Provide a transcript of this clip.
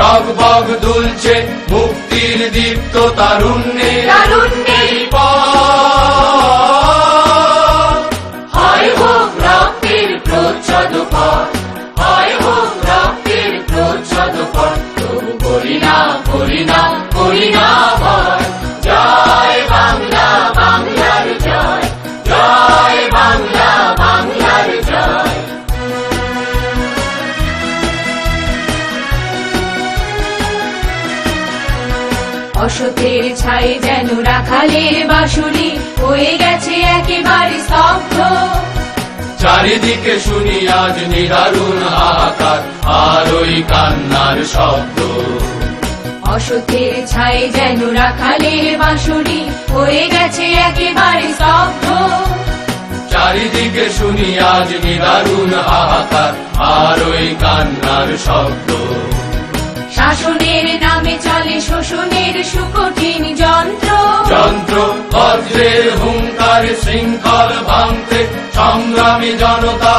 টকবগ দুলছে মুক্তির দীপ্ত তারুণ্যে তারুণ্যে হয় করি না করি না। অসতের ছাই যেন রাখালের বাসুরি হয়ে গেছে একেবারে স্তব্ধ। চারিদিকে শুনি আজ নিদারুণ হাহাকার আর ওই কান্নার শব্দ। অসতের ছাই যেন রাখালের বাসুরি হয়ে গেছে একেবারে স্তব্ধ। চারিদিকে শুনি আজ নিদারুণ হাহাকার আর ওই কান্নার শব্দ। শাসনের চলে শোষণের সুকঠিন যন্ত্র। যন্ত্র বজ্রের হুঙ্কার শৃঙ্খল ভাঙতে সংগ্রামী জনতা